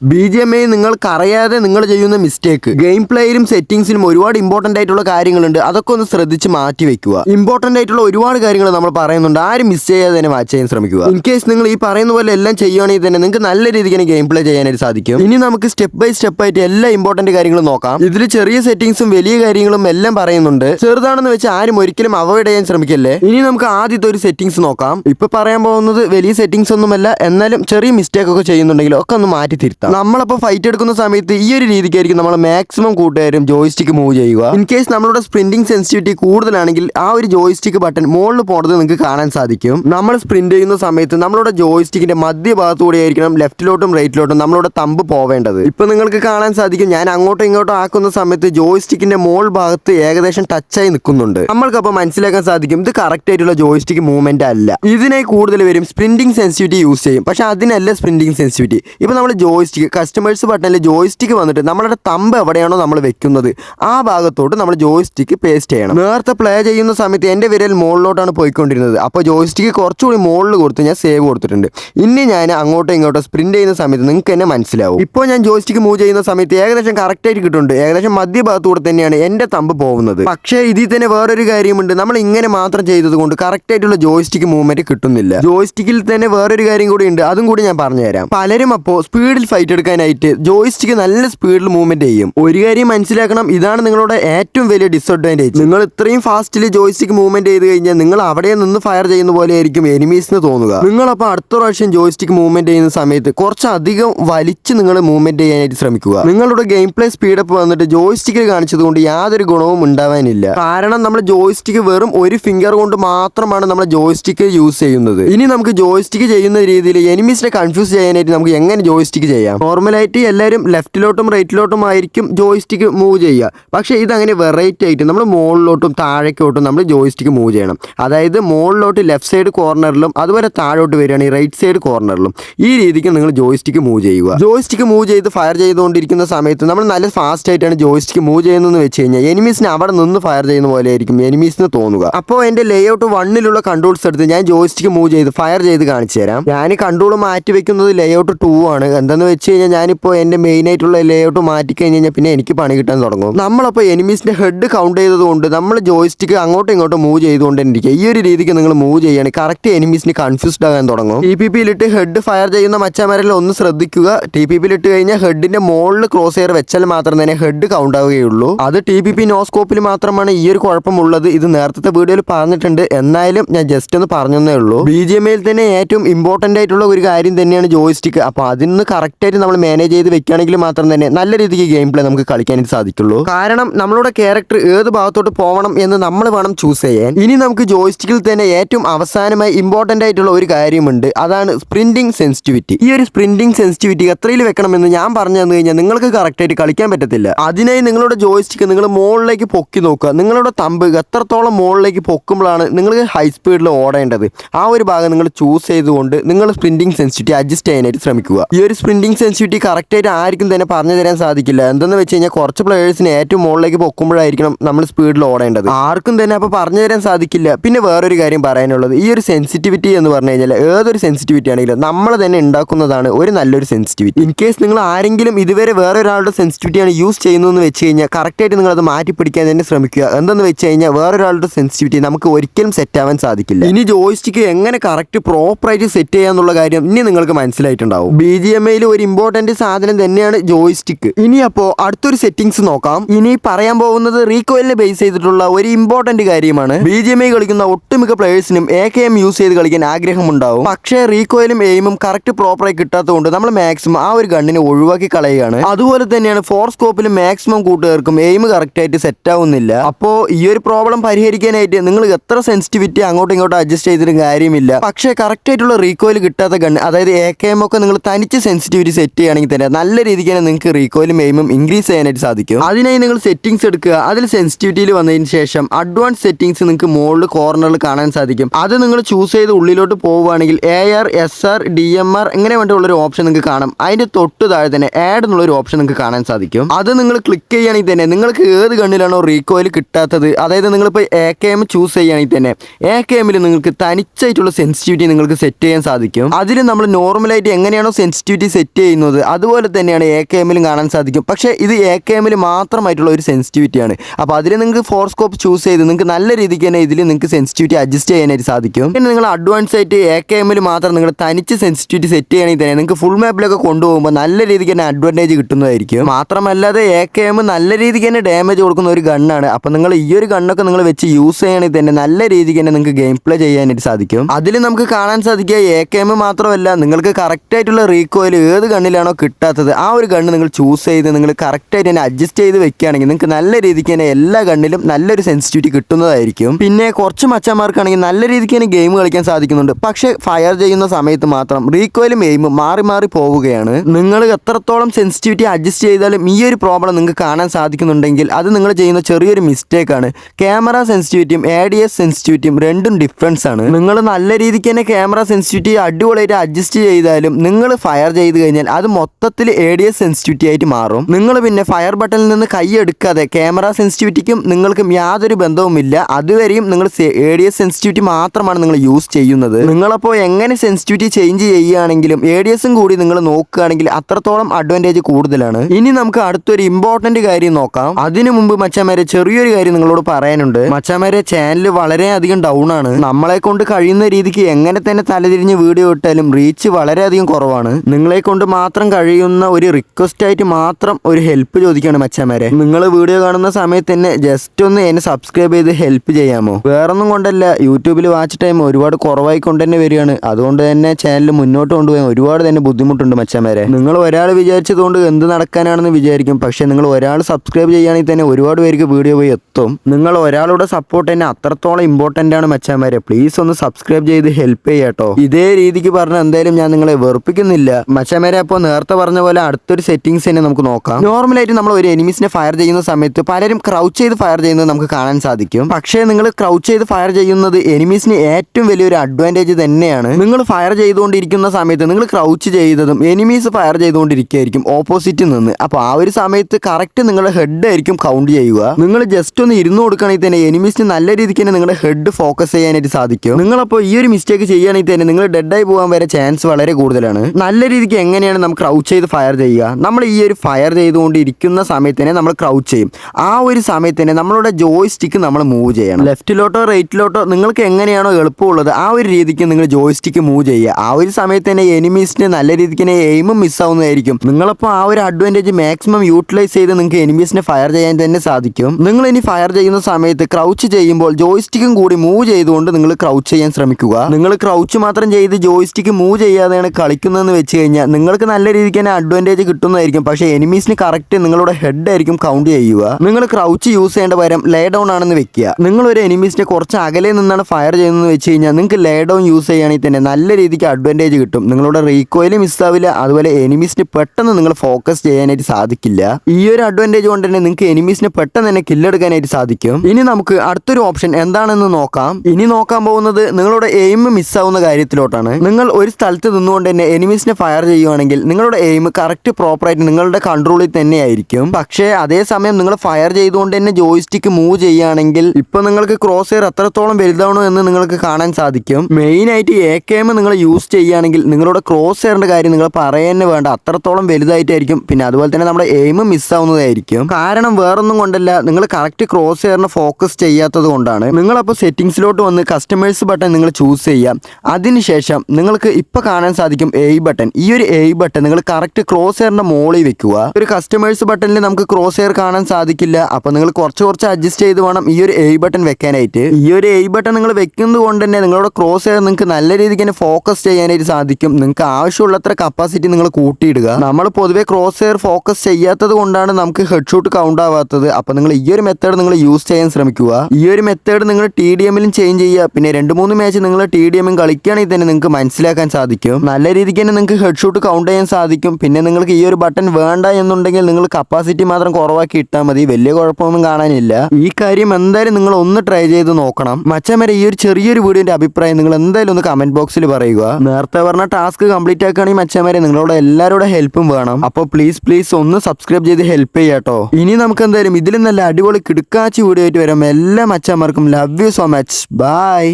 B G M I നിങ്ങൾക്ക് അറിയാതെ നിങ്ങൾ ചെയ്യുന്ന മിസ്റ്റേക്ക് ഗെയിം പ്ലേയിലും സെറ്റിംഗ്സിലും ഒരുപാട് ഇമ്പോർട്ടന്റ് ആയിട്ടുള്ള കാര്യങ്ങളുണ്ട്. അതൊക്കെ ഒന്ന് ശ്രദ്ധിച്ച് മാറ്റി വെക്കുക. ഇമ്പോർട്ടന്റ് ആയിട്ടുള്ള ഒരുപാട് കാര്യങ്ങൾ നമ്മൾ പറയുന്നുണ്ട്. ആരും മിസ് ചെയ്യാതെ തന്നെ വാച്ച് ചെയ്യാൻ ശ്രമിക്കുക. ഇൻ കേസ് നിങ്ങൾ ഈ പറയുന്ന പോലെ എല്ലാം ചെയ്യുകയാണെങ്കിൽ തന്നെ നിങ്ങൾക്ക് നല്ല രീതിക്ക് തന്നെ ഗെയിം പ്ലേ ചെയ്യാനായിട്ട് സാധിക്കും. ഇനി നമുക്ക് സ്റ്റെപ്പ് ബൈ സ്റ്റെപ്പ് ആയിട്ട് എല്ലാ ഇമ്പോർട്ടന്റ് കാര്യങ്ങളും നോക്കാം. ഇതിൽ ചെറിയ സെറ്റിംഗ്സും വലിയ കാര്യങ്ങളും എല്ലാം പറയുന്നുണ്ട്. ചെറുതാണെന്ന് വെച്ച് ആരും ഒരിക്കലും അവോയ്ഡ് ചെയ്യാൻ ശ്രമിക്കല്ലേ? ഇനി നമുക്ക് ആദ്യത്തെ ഒരു സെറ്റിംഗ്സ് നോക്കാം. ഇപ്പൊ പറയാൻ പോകുന്നത് വലിയ സെറ്റിംഗ്സ് ഒന്നുമല്ല. എന്നാലും ചെറിയ മിസ്റ്റേക്ക് ഒക്കെ ചെയ്യുന്നുണ്ടെങ്കിൽ ഒക്കെ ഒന്ന് മാറ്റി തിരുത്താം നമ്മളപ്പോൾ ഫൈറ്റ് എടുക്കുന്ന സമയത്ത് ഈ ഒരു രീതിക്കായിരിക്കും നമ്മൾ മാക്സിമം കൂട്ടുകാരും ജോയിസ്റ്റിക്ക് മൂവ് ചെയ്യുക. ഇൻ കേസ് നമ്മളുടെ സ്പ്രിന്റിംഗ് സെൻസിറ്റിവിറ്റി കൂടുതലാണെങ്കിൽ ആ ഒരു ജോയിസ്റ്റിക്ക് ബട്ടൺ മുകളിൽ പോണത് നിങ്ങൾക്ക് കാണാൻ സാധിക്കും. നമ്മൾ സ്പ്രിന്റ് ചെയ്യുന്ന സമയത്ത് നമ്മളുടെ ജോയിസ്റ്റിക്കിന്റെ മധ്യഭാഗത്തൂടെ ആയിരിക്കണം ലെഫ്റ്റിലോട്ടും റൈറ്റിലോട്ടും നമ്മളുടെ തമ്പ് പോവേണ്ടത്. ഇപ്പൊ നിങ്ങൾക്ക് കാണാൻ സാധിക്കും ഞാൻ അങ്ങോട്ടും ഇങ്ങോട്ടും ആക്കുന്ന സമയത്ത് ജോയിസ്റ്റിക്കിന്റെ മോൾ ഭാഗത്ത് ഏകദേശം ടച്ചായി നിൽക്കുന്നുണ്ട്. നമ്മൾക്കപ്പോൾ മനസ്സിലാക്കാൻ സാധിക്കും ഇത് കറക്റ്റ് ആയിട്ടുള്ള ജോയിസ്റ്റിക് മൂവ്മെന്റ് അല്ല. ഇതിനായി കൂടുതൽ വരും സ്പ്രിന്റിംഗ് സെൻസിറ്റിവിറ്റി യൂസ് ചെയ്യും. പക്ഷെ അതിനല്ല സ്പ്രിന്റിംഗ് സെൻസിറ്റിവിറ്റി ഇപ്പൊ നമ്മൾ ജോയിസ്റ്റിക് കസ്റ്റമേഴ്സ് ബട്ടണിൽ ജോയിസ്റ്റിക്ക് വന്നിട്ട് നമ്മളുടെ തമ്പ് എവിടെയാണോ നമ്മൾ വെക്കുന്നത്. ആ ഭാഗത്തോട്ട് നമ്മൾ ജോയിസ്റ്റിക്ക് പേസ്റ്റ് ചെയ്യണം. നേരത്തെ പ്ലേ ചെയ്യുന്ന സമയത്ത് എന്റെ വിരൽ മുകളിലോട്ടാണ് പോയിക്കൊണ്ടിരുന്നത്. അപ്പോൾ ജോയിസ്റ്റിക്ക് കുറച്ചുകൂടി മുകളിൽ കൊടുത്ത് ഞാൻ സേവ് കൊടുത്തിട്ടുണ്ട്. ഇനി ഞാൻ അങ്ങോട്ടോ ഇങ്ങോട്ടോ സ്പ്രിന്റ് ചെയ്യുന്ന സമയത്ത് നിങ്ങൾക്ക് തന്നെ മനസ്സിലാവും. ഇപ്പോൾ ഞാൻ ജോയിസ്റ്റിക്ക് മൂവ് ചെയ്യുന്ന സമയത്ത് ഏകദേശം കറക്റ്റ് ആയിട്ട് കിട്ടുന്നുണ്ട്. ഏകദേശം മധ്യഭാഗത്തൂടെ തന്നെയാണ് എന്റെ തമ്പ് പോകുന്നത്. പക്ഷേ ഇതിൽ തന്നെ വേറൊരു കാര്യമുണ്ട്. നമ്മൾ ഇങ്ങനെ മാത്രം ചെയ്തത് കൊണ്ട് കറക്റ്റായിട്ടുള്ള ആയിട്ടുള്ള മൂവ്മെന്റ് കിട്ടുന്നില്ല. ജോയിസ്റ്റിക്കിൽ തന്നെ വേറൊരു കാര്യം കൂടി ഉണ്ട്. അതും കൂടി ഞാൻ പറഞ്ഞുതരാം. പലരും അപ്പോൾ സ്പീഡിൽ ഫൈറ്റ് എടുക്കാനായിട്ട് ജോയിസ്റ്റിക്ക് നല്ല സ്പീഡിൽ മൂവ്മെന്റ് ചെയ്യും. ഒരു കാര്യം മനസ്സിലാക്കണം ഇതാണ് നിങ്ങളുടെ ഏറ്റവും വലിയ ഡിസഡ്വാന്റേജ് നിങ്ങൾ ഇത്രയും ഫാസ്റ്റിൽ ജോയിസ്റ്റിക്ക് മൂവ്മെന്റ് ചെയ്ത് കഴിഞ്ഞാൽ നിങ്ങൾ അവിടെ നിന്ന് ഫയർ ചെയ്യുന്ന പോലെ ആയിരിക്കും എനിമീസിന് തോന്നുക. നിങ്ങളപ്പോൾ അടുത്ത പ്രാവശ്യം ജോയിസ്റ്റിക്ക് മൂവ്മെന്റ് ചെയ്യുന്ന സമയത്ത് കുറച്ചധികം വലിച്ച് നിങ്ങൾ മൂവ്മെന്റ് ചെയ്യാനായിട്ട് ശ്രമിക്കുക. നിങ്ങളുടെ ഗെയിം പ്ലേ സ്പീഡപ്പ് വന്നിട്ട് ജോയിസ്റ്റിക്കിൽ കാണിച്ചതുകൊണ്ട് യാതൊരു ഗുണവും ഉണ്ടാവാനില്ല. കാരണം നമ്മൾ ജോയിസ്റ്റിക്ക് വെറും ഒരു ഫിംഗർ കൊണ്ട് മാത്രമാണ് നമ്മൾ ജോയിസ്റ്റിക്ക് യൂസ് ചെയ്യുന്നത്. ഇനി നമുക്ക് ജോയിസ്റ്റിക്ക് ചെയ്യുന്ന രീതിയിൽ എനിമീസിനെ കൺഫ്യൂസ് ചെയ്യാനായിട്ട് നമുക്ക് എങ്ങനെ ജോയിസ്റ്റിക്ക് ചെയ്യാം? നോർമലായിട്ട് എല്ലാവരും ലെഫ്റ്റിലോട്ടും റൈറ്റിലോട്ടും ആയിരിക്കും ജോയിസ്റ്റിക്ക് മൂവ് ചെയ്യുക. പക്ഷേ ഇതങ്ങനെ വെറൈറ്റി ആയിട്ട് നമ്മൾ മുകളിലോട്ടും താഴേക്കോട്ടും നമ്മൾ ജോയിസ്റ്റിക്ക് മൂവ് ചെയ്യണം. അതായത് മുകളിലോട്ട് ലെഫ്റ്റ് സൈഡ് കോർണറിലും അതുപോലെ താഴോട്ട് വരികയാണെങ്കിൽ റൈറ്റ് സൈഡ് കോർണറിലും ഈ രീതിക്ക് നിങ്ങൾ ജോയിസ്റ്റിക്ക് മൂവ് ചെയ്യുക. ജോയിസ്റ്റിക്ക് മൂവ് ചെയ്ത് ഫയർ ചെയ്തുകൊണ്ടിരിക്കുന്ന സമയത്ത് നമ്മൾ നല്ല ഫാസ്റ്റ് ആയിട്ടാണ് ജോയിസ്റ്റിക്ക് മൂവ് ചെയ്യുന്നതെന്ന് വെച്ച് കഴിഞ്ഞാൽ എനിമീസിനെ അവിടെ നിന്ന് ഫയർ ചെയ്യുന്ന പോലെ ആയിരിക്കും എനിമീസിന് തോന്നുക. അപ്പോൾ എന്റെ ലേഔട്ട് വണ്ണിലുള്ള കൺട്രോൾസ് എടുത്ത് ഞാൻ ജോയിസ്റ്റിക്ക് മൂവ് ചെയ്ത് ഫയർ ചെയ്ത് കാണിച്ചു തരാം. ഞാൻ കൺട്രോൾ മാറ്റി വെക്കുന്നത് ലേഔട്ട് ടു ആണ്. എന്തെന്ന് വെച്ച് കഴിഞ്ഞാൽ ഞാനിപ്പോൾ എന്റെ മെയിൻ ആയിട്ടുള്ള ലേ ഔട്ട് മാറ്റി കഴിഞ്ഞ് കഴിഞ്ഞാൽ പിന്നെ എനിക്ക് പണി കിട്ടാൻ തുടങ്ങും. നമ്മളപ്പോൾ എനിമീസിന്റെ ഹെഡ് കൗണ്ട് ചെയ്തതുകൊണ്ട് നമ്മൾ ജോയിസ്റ്റിക്ക് അങ്ങോട്ടും ഇങ്ങോട്ടും മൂവ് ചെയ്തുകൊണ്ട് ഇരിക്കുക ഈ ഒരു രീതിക്ക് നിങ്ങൾ മൂവ് ചെയ്യണം. കറക്റ്റ് എനിമീസിന് കൺഫ്യൂസ്ഡ് ആകാൻ തുടങ്ങും. ടി പി പിയിലിട്ട് ഹെഡ് ഫയർ ചെയ്യുന്ന മച്ചാമാരിൽ ഒന്ന് ശ്രദ്ധിക്കുക. ടി പി പിയിലിട്ട് കഴിഞ്ഞാൽ ഹെഡിന്റെ മുകളിൽ ക്രോസ് എയർ വെച്ചാൽ മാത്രം തന്നെ ഹെഡ് കൗണ്ട് ആവുകയുള്ളൂ. അത് ടി പി പി നോസ്കോപ്പിൽ മാത്രമാണ് ഈ ഒരു കുഴപ്പമുള്ളത്. ഇത് നേരത്തെ വീഡിയോയിൽ പറഞ്ഞിട്ടുണ്ട്. എന്നാലും ഞാൻ ജസ്റ്റ് ഒന്ന് പറഞ്ഞതേ ഉള്ളൂ. ബി ജി എം തന്നെ ഏറ്റവും ഇമ്പോർട്ടന്റ് ആയിട്ടുള്ള ഒരു കാര്യം തന്നെയാണ് ജോയിസ്റ്റിക്ക് അപ്പോൾ അതിന് കറക്റ്റ് ആയിട്ട് നമ്മൾ മാനേജ് ചെയ്ത് വെക്കുകയാണെങ്കിൽ മാത്രം തന്നെ നല്ല രീതിക്ക് ഗെയിം പ്ലേ നമുക്ക് കളിക്കാനായിട്ട് സാധിക്കുള്ളൂ. കാരണം നമ്മളുടെ ക്യാരക്ടർ ഏത് ഭാഗത്തോട്ട് പോകണം എന്ന് നമ്മൾ വേണം ചൂസ് ചെയ്യാൻ. ഇനി നമുക്ക് ജോയിസ്റ്റിക്കിൽ തന്നെ ഏറ്റവും അവസാനമായി ഇമ്പോർട്ടന്റ് ആയിട്ടുള്ള ഒരു കാര്യമുണ്ട്. അതാണ് സ്പ്രിന്റിംഗ് സെൻസിറ്റിവിറ്റി ഈ ഒരു സ്പ്രിന്റിംഗ് സെൻസിറ്റിവിറ്റി എത്രയിൽ വെക്കണമെന്ന് ഞാൻ പറഞ്ഞു തന്നു കഴിഞ്ഞാൽ നിങ്ങൾക്ക് കറക്റ്റ് ആയിട്ട് കളിക്കാൻ പറ്റത്തില്ല. അതിനായി നിങ്ങളുടെ ജോയിസ്റ്റിക്ക് നിങ്ങൾ മുകളിലേക്ക് പൊക്കി നോക്കുക. നിങ്ങളുടെ തമ്പ് എത്രത്തോളം മുകളിലേക്ക് പൊക്കുമ്പോഴാണ് നിങ്ങൾ ഹൈ സ്പീഡിൽ ഓടേണ്ടത്. ആ ഒരു ഭാഗം നിങ്ങൾ ചൂസ് ചെയ്തുകൊണ്ട് നിങ്ങൾ സ്പ്രിന്റിംഗ് സെൻസിറ്റിവിറ്റി അഡ്ജസ്റ്റ് ചെയ്യാനായിട്ട് ശ്രമിക്കുക. ഈ ഒരു സ്പ്രിന്റിംഗ് സെൻസിറ്റിവിറ്റി കറക്റ്റായിട്ട് ആർക്കും തന്നെ പറഞ്ഞു തരാൻ സാധിക്കില്ല. എന്തെന്ന് വെച്ച് കഴിഞ്ഞാൽ കുറച്ച് പ്ലേയേഴ്സിന് ഏറ്റവും മുകളിലേക്ക് പൊക്കുമ്പോഴായിരിക്കണം നമ്മൾ സ്പീഡിൽ ഓടേണ്ടത്. ആർക്കും തന്നെ അപ്പോൾ പറഞ്ഞു തരാൻ സാധിക്കില്ല. പിന്നെ വേറൊരു കാര്യം പറയാനുള്ളത്. ഈ ഒരു സെൻസിറ്റിവിറ്റി എന്ന് പറഞ്ഞു കഴിഞ്ഞാൽ ഏതൊരു സെൻസിറ്റിവിറ്റി ആണെങ്കിലും നമ്മൾ തന്നെ ഉണ്ടാക്കുന്നതാണ് ഒരു നല്ലൊരു സെൻസിറ്റിവിറ്റി ഇൻ കേസ് നിങ്ങൾ ആരെങ്കിലും ഇതുവരെ വേറെ ഒരാളുടെ സെൻസിറ്റിവിറ്റിയാണ് യൂസ് ചെയ്യുന്നതെന്ന് വെച്ച് കഴിഞ്ഞാൽ കറക്റ്റായിട്ട് നിങ്ങൾ അത് മാറ്റി തന്നെ ശ്രമിക്കുക. എന്തെന്ന് വെച്ച് കഴിഞ്ഞാൽ വേറൊരാളുടെ സെൻസിറ്റിവിറ്റി നമുക്ക് ഒരിക്കലും സെറ്റ് ആവാൻ സാധിക്കില്ല. ഇനി ജോയിസ്റ്റിക്ക് എങ്ങനെ കറക്റ്റ് പ്രോപ്പറായിട്ട് സെറ്റ് ചെയ്യാന്നുള്ള കാര്യം ഇനി നിങ്ങൾക്ക് മനസ്സിലായിട്ടുണ്ടാവും. ബി ജി എം ഐയിൽ ഒരു ഇമ്പോർട്ടന്റ് സാധനം തന്നെയാണ് ജോയിസ്റ്റിക്ക് ഇനി അപ്പോൾ അടുത്തൊരു സെറ്റിംഗ്സ് നോക്കാം. ഇനി പറയാൻ പോകുന്നത് റീകോയിലിനെ ബേസ് ചെയ്തിട്ടുള്ള ഒരു ഇമ്പോർട്ടന്റ് കാര്യമാണ്. ബി ജി എം ഐ കളിക്കുന്ന ഒട്ടുമിക്ക പ്ലേയേഴ്സിനും എ കെ എം യൂസ് ചെയ്ത് കളിക്കാൻ ആഗ്രഹമുണ്ടാവും. പക്ഷേ റീകോയിലും എയിമും കറക്റ്റ് പ്രോപ്പറായി കിട്ടാത്തതുകൊണ്ട് നമ്മൾ മാക്സിമം ആ ഒരു ഗണ്ണിനെ ഒഴിവാക്കി കളയുകയാണ്. അതുപോലെ തന്നെയാണ് ഫോർ സ്കോപ്പിലും മാക്സിമം കൂട്ടുകാർക്കും എയിം കറക്റ്റ് ആയിട്ട് സെറ്റ് ആവുന്നില്ല. അപ്പോ ഈ ഒരു പ്രോബ്ലം പരിഹരിക്കാനായിട്ട് നിങ്ങൾ എത്ര സെൻസിറ്റിവിറ്റി അങ്ങോട്ടും ഇങ്ങോട്ടും അഡ്ജസ്റ്റ് ചെയ്തിട്ടും കാര്യമില്ല. പക്ഷേ കറക്റ്റ് ആയിട്ടുള്ള റീകോയിൽ കിട്ടാത്ത ഗണ്ണ് അതായത് എ കെ എം ഒക്കെ നിങ്ങൾ തനിച്ച് സെൻസിറ്റിവിറ്റി സെറ്റ് ചെയ്യുകയാണെങ്കിൽ തന്നെ നല്ല രീതിക്ക് തന്നെ നിങ്ങൾക്ക് റീകോയിലും എയിമും ഇൻക്രീസ് ചെയ്യാനായിട്ട് സാധിക്കും. അതിനായി നിങ്ങൾ സെറ്റിംഗ്സ് എടുക്കുക. അതിൽ സെൻസിറ്റിവിറ്റിയിൽ വന്നതിന് ശേഷം അഡ്വാൻസ് സെറ്റിംഗ്സ് നിങ്ങൾക്ക് മുകളിൽ കോർണറിൽ കാണാൻ സാധിക്കും. അത് നിങ്ങൾ ചൂസ് ചെയ്ത് ഉള്ളിലോട്ട് പോവുകയാണെങ്കിൽ A R S R D M R ഇങ്ങനെ വേണ്ടിയുള്ളൊരു ഓപ്ഷൻ നിങ്ങൾക്ക് കാണാം. അതിന്റെ തൊട്ട് താഴെ തന്നെ ആഡ് എന്നുള്ള ഒരു ഓപ്ഷൻ നിങ്ങൾക്ക് കാണാൻ സാധിക്കും. അത് നിങ്ങൾ ക്ലിക്ക് ചെയ്യുകയാണെങ്കിൽ തന്നെ നിങ്ങൾക്ക് ഏത് ഗണ്ണിലാണോ റീകോയിൽ കിട്ടാത്തത് അതായത് നിങ്ങളിപ്പോൾ എ കെ എം ചൂസ് ചെയ്യുകയാണെങ്കിൽ തന്നെ എ കെ എമ്മിൽ നിങ്ങൾക്ക് തനിച്ചായിട്ടുള്ള സെൻസിറ്റിവിറ്റി നിങ്ങൾക്ക് സെറ്റ് ചെയ്യാൻ സാധിക്കും. അതിൽ നമ്മൾ നോർമലായിട്ട് എങ്ങനെയാണോ സെൻസിറ്റിവിറ്റി സെറ്റ് ചെയ്യുന്നത്. അതുപോലെ തന്നെയാണ് എ കെ എമ്മിലും കാണാൻ സാധിക്കും. പക്ഷേ ഇത് എ കെ എമ്മിൽ മാത്രമായിട്ടുള്ള ഒരു സെൻസിറ്റിവിറ്റിയാണ് അപ്പോൾ അതിൽ നിങ്ങൾക്ക് ഫോർ സ്കോപ്പ് ചൂസ് ചെയ്ത് നിങ്ങൾക്ക് നല്ല രീതിക്ക് തന്നെ ഇതിൽ നിങ്ങൾക്ക് സെൻസിറ്റിവിറ്റി അഡ്ജസ്റ്റ് ചെയ്യാനായിട്ട് സാധിക്കും. പിന്നെ നിങ്ങൾ അഡ്വാൻസ് ആയിട്ട് എ കെ എമ്മിൽ മാത്രം നിങ്ങൾ തനിച്ച് സെൻസിറ്റിവിറ്റി സെറ്റ് ചെയ്യണമെങ്കിൽ തന്നെ നിങ്ങൾക്ക് ഫുൾ മാപ്പിലൊക്കെ കൊണ്ടുപോകുമ്പോൾ നല്ല രീതിക്ക് തന്നെ അഡ്വാന്റേജ് കിട്ടുന്നതായിരിക്കും. മാത്രമല്ലാതെ എ കെ എം നല്ല രീതിക്ക് തന്നെ ഡാമേജ് കൊടുക്കുന്ന ഒരു ഗണ്ണാണ് അപ്പോൾ നിങ്ങൾ ഈ ഒരു ഗണ്ണൊക്കെ നിങ്ങൾ വെച്ച് യൂസ് ചെയ്യണമെങ്കിൽ തന്നെ നല്ല രീതിക്ക് തന്നെ നിങ്ങൾക്ക് ഗെയിം പ്ലേ ചെയ്യാനായിട്ട് സാധിക്കും. അതിൽ നമുക്ക് കാണാൻ സാധിക്കുക എ കെ എം മാത്രമല്ല നിങ്ങൾക്ക് കറക്റ്റ് ആയിട്ടുള്ള റീകോയിൽ ഏത് ഗണ്ണിലാണോ കിട്ടാത്തത്? ആ ഒരു ഗണ്ണ് നിങ്ങൾ ചൂസ് ചെയ്ത് നിങ്ങൾ കറക്റ്റായിട്ട് തന്നെ അഡ്ജസ്റ്റ് ചെയ്ത് വെക്കുകയാണെങ്കിൽ നിങ്ങൾക്ക് നല്ല രീതിക്ക് തന്നെ എല്ലാ ഗണ്ണിലും നല്ലൊരു സെൻസിറ്റിവിറ്റി കിട്ടുന്നതായിരിക്കും. പിന്നെ കുറച്ച് മച്ചന്മാർക്കാണെങ്കിൽ നല്ല രീതിക്ക് തന്നെ ഗെയിം കളിക്കാൻ സാധിക്കുന്നുണ്ട്. പക്ഷേ ഫയർ ചെയ്യുന്ന സമയത്ത് മാത്രം റീകോയിലും എയിമും മാറി മാറി പോവുകയാണ് നിങ്ങൾ എത്രത്തോളം സെൻസിറ്റിവിറ്റി അഡ്ജസ്റ്റ് ചെയ്താലും ഈ ഒരു പ്രോബ്ലം നിങ്ങൾക്ക് കാണാൻ സാധിക്കുന്നുണ്ടെങ്കിൽ അത് നിങ്ങൾ ചെയ്യുന്ന ചെറിയൊരു മിസ്റ്റേക്ക് ആണ്. ക്യാമറ സെൻസിറ്റിവിറ്റിയും എ ഡി എസ് സെൻസിറ്റിവിറ്റിയും രണ്ടും ഡിഫറൻസ് ആണ്. നിങ്ങൾ നല്ല രീതിക്ക് തന്നെ ക്യാമറ സെൻസിറ്റിവിറ്റി അടിപൊളിയായിട്ട് അഡ്ജസ്റ്റ് ചെയ്താലും നിങ്ങൾ ഫയർ ചെയ്ത് കഴിഞ്ഞാൽ അത് മൊത്തത്തിൽ എ ഡി എസ് സെൻസിറ്റിവിറ്റി ആയിട്ട് മാറും. നിങ്ങൾ പിന്നെ ഫയർ ബട്ടണിൽ നിന്ന് കൈ എടുക്കാതെ ക്യാമറ സെൻസിറ്റിവിറ്റിക്കും നിങ്ങൾക്കും യാതൊരു ബന്ധവുമില്ല. അതുവരെയും നിങ്ങൾ എ ഡി എസ് സെൻസിറ്റിവിറ്റി മാത്രമാണ് നിങ്ങൾ യൂസ് ചെയ്യുന്നത്. നിങ്ങളപ്പോൾ എങ്ങനെ സെൻസിറ്റിവിറ്റി ചേഞ്ച് ചെയ്യുകയാണെങ്കിലും എ ഡി എസും കൂടി നിങ്ങൾ നോക്കുകയാണെങ്കിൽ അത്രത്തോളം അഡ്വാന്റേജ് കൂടുതലാണ്. ഇനി നമുക്ക് അടുത്തൊരു ഇമ്പോർട്ടന്റ് കാര്യം നോക്കാം. അതിനു മുമ്പ് മച്ചാമാരെ ചെറിയൊരു കാര്യം നിങ്ങളോട് പറയാനുണ്ട്. മച്ചാമാരെ ചാനൽ വളരെയധികം ഡൗൺ ആണ്. നമ്മളെ കൊണ്ട് കഴിയുന്ന രീതിക്ക് എങ്ങനെ തന്നെ തലതിരിഞ്ഞ് വീഡിയോ ഇട്ടാലും റീച്ച് വളരെയധികം കുറവാണ്. നിങ്ങളെ കൊണ്ട് മാത്രം കഴിയുന്ന ഒരു റിക്വസ്റ്റ് ആയിട്ട് മാത്രം ഒരു ഹെൽപ്പ് ചോദിക്കുകയാണ് മച്ചാമാരെ നിങ്ങൾ വീഡിയോ കാണുന്ന സമയത്ത് തന്നെ ജസ്റ്റ് ഒന്ന് എന്നെ സബ്സ്ക്രൈബ് ചെയ്ത് ഹെൽപ്പ് ചെയ്യാമോ? വേറൊന്നും കൊണ്ടല്ല യൂട്യൂബിൽ വാച്ച് ടൈം ഒരുപാട് കുറവായി കൊണ്ട് തന്നെ വരികയാണ്. അതുകൊണ്ട് തന്നെ ചാനൽ മുന്നോട്ട് കൊണ്ടുപോകാൻ ഒരുപാട് തന്നെ ബുദ്ധിമുട്ടുണ്ട് മച്ചാമാരെ നിങ്ങൾ ഒരാൾ വിചാരിച്ചതുകൊണ്ട് എന്ത് നടക്കാനാണെന്ന് വിചാരിക്കും. പക്ഷേ നിങ്ങൾ ഒരാൾ സബ്സ്ക്രൈബ് ചെയ്യുകയാണെങ്കിൽ തന്നെ ഒരുപാട് പേർക്ക് വീഡിയോ പോയി എത്തും. നിങ്ങൾ ഒരാളുടെ സപ്പോർട്ട് തന്നെ അത്രത്തോളം ഇമ്പോർട്ടന്റ് ആണ് മച്ചാമാരെ പ്ലീസ് ഒന്ന് സബ്സ്ക്രൈബ് ചെയ്ത് ഹെൽപ്പ് ചെയ്യാട്ടോ. ഇതേ രീതിക്ക് പറഞ്ഞ എന്തായാലും ഞാൻ നിങ്ങളെ വെറുപ്പിക്കുന്നില്ല. മച്ചാമാരെ അപ്പോൾ നേരത്തെ പറഞ്ഞ പോലെ അടുത്തൊരു സെറ്റിംഗ്സ് തന്നെ നമുക്ക് നോക്കാം. നോർമലായിട്ട് നമ്മൾ ഒരു എനിമിസിനെ ഫയർ ചെയ്യുന്ന സമയത്ത് പലരും ക്രൗച്ച് ചെയ്ത് ഫയർ ചെയ്യുന്നത് നമുക്ക് കാണാൻ സാധിക്കും. പക്ഷേ നിങ്ങൾ ക്രൗച്ച് ചെയ്ത് ഫയർ ചെയ്യുന്നത് എനിമീസിന് ഏറ്റവും വലിയൊരു അഡ്വാന്റേജ് തന്നെയാണ്. നിങ്ങൾ ഫയർ ചെയ്തുകൊണ്ടിരിക്കുന്ന സമയത്ത് നിങ്ങൾ ക്രൗച്ച് ചെയ്തതും എനിമീസ് ഫയർ ചെയ്തുകൊണ്ടിരിക്കുകയായിരിക്കും ഓപ്പോസിറ്റിൽ നിന്ന്. അപ്പോൾ ആ ഒരു സമയത്ത് കറക്റ്റ് നിങ്ങളുടെ ഹെഡ് ആയിരിക്കും കൗണ്ട് ചെയ്യുക. നിങ്ങൾ ജസ്റ്റ് ഒന്ന് ഇരുന്ന് കൊടുക്കുകയാണെങ്കിൽ തന്നെ എനിമീസിന് നല്ല രീതിക്ക് തന്നെ നിങ്ങളുടെ ഹെഡ് ഫോക്കസ് ചെയ്യാനായിട്ട് സാധിക്കും. നിങ്ങളപ്പോൾ ഈ ഒരു മിസ്റ്റേക്ക് ചെയ്യുകയാണെങ്കിൽ തന്നെ നിങ്ങൾ ഡെഡായി പോകാൻ വരെ ചാൻസ് വളരെ കൂടുതലാണ്. നല്ല രീതിക്ക് എങ്ങനെയാണ് നമുക്ക് ക്രൗച്ച് ചെയ്ത് ഫയർ ചെയ്യുക. നമ്മൾ ഈ ഒരു ഫയർ ചെയ്തുകൊണ്ടിരിക്കുന്ന സമയത്ത് തന്നെ നമ്മൾ ക്രൗച്ച് ചെയ്യും. ആ ഒരു സമയത്ത് തന്നെ നമ്മളുടെ ജോയ് സ്റ്റിക്ക് നമ്മൾ മൂവ് ചെയ്യണം. ലെഫ്റ്റിലോട്ടോ റൈറ്റിലോട്ടോ നിങ്ങൾക്ക് എങ്ങനെയാണോ എളുപ്പമുള്ളത് ആ ഒരു രീതിക്ക് നിങ്ങൾ ജോയ് സ്റ്റിക്ക് മൂവ് ചെയ്യുക. ആ ഒരു സമയത്ത് തന്നെ എനിമീസിന് നല്ല രീതിക്ക് തന്നെ എയിമും മിസ്സാവുന്നതായിരിക്കും നിങ്ങളപ്പോൾ ആ ഒരു അഡ്വാന്റേജ് മാക്സിമം യൂട്ടിലൈസ് ചെയ്ത് നിങ്ങൾക്ക് എനിമീസിനെ ഫയർ ചെയ്യാൻ തന്നെ സാധിക്കും. നിങ്ങൾ ഇനി ഫയർ ചെയ്യുന്ന സമയത്ത് ക്രൗച്ച് ചെയ്യുമ്പോൾ ജോയ്സ്റ്റിക്കും കൂടി മൂവ് ചെയ്തുകൊണ്ട് നിങ്ങൾ ക്രൗച്ച് ചെയ്യാൻ ശ്രമിക്കുക. നിങ്ങൾ ക്രൗച്ച് മാത്രം ചെയ്ത് ജോയ്സ്റ്റിക്ക് മൂവ് ചെയ്യാതെയാണ് കളിക്കുന്നതെന്ന് വെച്ച് കഴിഞ്ഞാൽ നിങ്ങൾക്ക് നല്ല രീതിക്ക് തന്നെ അഡ്വാന്റേജ് കിട്ടുന്നതായിരിക്കും. പക്ഷേ എനിമീസിന് കറക്റ്റ് നിങ്ങളുടെ ഹെഡ് ആയിരിക്കും കൗണ്ട് ചെയ്യുക. നിങ്ങൾ ക്രൗച്ച് യൂസ് ചെയ്യേണ്ട പകരം ലേ ഡൗൺ ആണെന്ന് വെക്കുക. നിങ്ങൾ ഒരു എനിമീസിനെ കുറച്ച് അകലെ നിന്നാണ് ഫയർ ചെയ്യുന്നതെന്ന് വെച്ച് കഴിഞ്ഞാൽ നിങ്ങൾക്ക് ലേ ഡൗൺ യൂസ് ചെയ്യുകയാണെങ്കിൽ തന്നെ നല്ല രീതിക്ക് അഡ്വാന്റേജ് കിട്ടും. നിങ്ങളുടെ റീകോയിൽ മിസ്സാവില്ല അതുപോലെ എനിമീസിന് പെട്ടെന്ന് നിങ്ങൾ ഫോക്കസ് ചെയ്യാനായിട്ട് സാധിക്കില്ല. ഈ ഒരു അഡ്വാന്റേജ് കൊണ്ട് തന്നെ നിങ്ങൾക്ക് എനിമീസിനെ പെട്ടെന്ന് തന്നെ കില്ലെടുക്കാനായിട്ട് സാധിക്കും. ഇനി നമുക്ക് അടുത്തൊരു ഓപ്ഷൻ എന്താണെന്ന് നോക്കാം. ഇനി നോക്കാൻ പോകുന്നത് നിങ്ങളുടെ എയിം മിസ്സാവുന്ന കാര്യത്തിലോട്ടാണ്. നിങ്ങൾ ഒരു സ്ഥലത്ത് നിന്നുകൊണ്ട് തന്നെ എനിമീസിനെ ഫയർ ചെയ്യുവാണെങ്കിൽ നിങ്ങളുടെ എയിം കറക്റ്റ് പ്രോപ്പറായിട്ട് നിങ്ങളുടെ കൺട്രോളിൽ തന്നെ ആയിരിക്കും പക്ഷേ അതേസമയം നിങ്ങൾ ഫയർ ചെയ്തുകൊണ്ട് തന്നെ ജോയിസ്റ്റിക്ക് മൂവ് ചെയ്യുകയാണെങ്കിൽ ഇപ്പോൾ നിങ്ങൾക്ക് ക്രോസ് എയർ എത്രത്തോളം വലുതാണോ എന്ന് നിങ്ങൾക്ക് കാണാൻ സാധിക്കും. മെയിൻ ആയിട്ട് എ കെ എം നിങ്ങൾ യൂസ് ചെയ്യുകയാണെങ്കിൽ നിങ്ങളുടെ ക്രോസ് എയറിന്റെ കാര്യം നിങ്ങൾ പറയാനേ വേണ്ട. അത്രത്തോളം വലുതായിട്ടായിരിക്കും. പിന്നെ അതുപോലെ തന്നെ നമ്മുടെ എയിം മിസ്സാവുന്നതായിരിക്കും കാരണം വേറൊന്നും കൊണ്ടല്ല നിങ്ങൾ കറക്റ്റ് ക്രോസ് എയറിന് ഫോക്കസ് ചെയ്യാത്തത് കൊണ്ടാണ്. നിങ്ങളപ്പോൾ സെറ്റിംഗ്സിലോട്ട് വന്ന് കസ്റ്റമേഴ്സ് ബട്ടൺ നിങ്ങൾ ചൂസ് ചെയ്യാം അതിനുശേഷം നിങ്ങൾക്ക് ഇപ്പോൾ കാണാൻ സാധിക്കും എ ബട്ടൺ ഈ ഒരു എ ബട്ടൺ നിങ്ങൾ കറക്റ്റ് ക്രോസ് ഹെയറിന്റെ മോളിൽ വെക്കുക. ഒരു കസ്റ്റമേഴ്സ് ബട്ടണിൽ നമുക്ക് ക്രോസ് ഹെയർ കാണാൻ സാധിക്കില്ല. അപ്പോൾ നിങ്ങൾ കുറച്ച് കുറച്ച് അഡ്ജസ്റ്റ് ചെയ്ത് വേണം ഈ ഒരു എ ബട്ടൺ വെക്കാനായിട്ട്. ഈ ഒരു എ ബട്ടൺ നിങ്ങൾ വെക്കുന്നത് കൊണ്ട് തന്നെ നിങ്ങളുടെ ക്രോസ് ഹെയർ നിങ്ങൾക്ക് നല്ല രീതിക്ക് തന്നെ ഫോക്കസ് ചെയ്യാനായിട്ട് സാധിക്കും. നിങ്ങൾക്ക് ആവശ്യമുള്ളത്ര കപ്പാസിറ്റി നിങ്ങൾ കൂട്ടിയിടുക. നമ്മൾ പൊതുവെ ക്രോസ് ഹെയർ ഫോക്കസ് ചെയ്യാത്തത് കൊണ്ടാണ് നമുക്ക് ഹെഡ് ഷൂട്ട് കൗണ്ട് ആവാത്തത്. അപ്പോൾ നിങ്ങൾ ഈ ഒരു മെത്തേഡ് നിങ്ങൾ യൂസ് ചെയ്യാൻ ശ്രമിക്കുക. ഈ ഒരു മെത്തേഡ് നിങ്ങൾ ടി ഡി എമ്മിലും ചേഞ്ച് ചെയ്യുക. പിന്നെ രണ്ട് മൂന്ന് മാച്ച് നിങ്ങൾ ടി ഡി എമ്മും കളിക്കുകയാണെങ്കിൽ തന്നെ നിങ്ങൾക്ക് മനസ്സിലാക്കാൻ സാധിക്കും. നല്ല രീതിക്ക് തന്നെ നിങ്ങൾക്ക് ഹെഡ് ഷൂട്ട് കൗണ്ട് ചെയ്യാൻ സാധിക്കും. പിന്നെ നിങ്ങൾക്ക് ഈ ഒരു ബട്ടൺ വേണ്ട എന്നുണ്ടെങ്കിൽ നിങ്ങൾ കപ്പാസിറ്റി മാത്രം കുറവാക്കി ഇട്ടാൽ മതി. വലിയ കുഴപ്പമൊന്നും കാണാനില്ല. ഈ കാര്യം എന്തായാലും നിങ്ങൾ ഒന്ന് ട്രൈ ചെയ്ത് നോക്കണം. മച്ചമരെ ഈ ഒരു ചെറിയൊരു വീഡിയോന്റെ അഭിപ്രായം നിങ്ങൾ എന്തായാലും ഒന്ന് കമന്റ് ബോക്സിൽ പറയുക. നേരത്തെ പറഞ്ഞ ടാസ്ക് കംപ്ലീറ്റ് ആക്കുകയാണെങ്കിൽ മച്ചാൻ വരെ നിങ്ങളോട് എല്ലാവരുടെ ഹെൽപ്പും വേണം. അപ്പോൾ പ്ലീസ് പ്ലീസ് ഒന്ന് സബ്സ്ക്രൈബ് ചെയ്ത് ഹെൽപ്പ് ചെയ്യാട്ടോ ഇനി നമുക്ക് എന്തായാലും ഇതിലും നല്ല അടിപൊളി കിടുക്കാച്ചി വീഡിയോ ആയിട്ട് വരാം. എല്ലാ മച്ചാന്മാർക്കും love you so much bye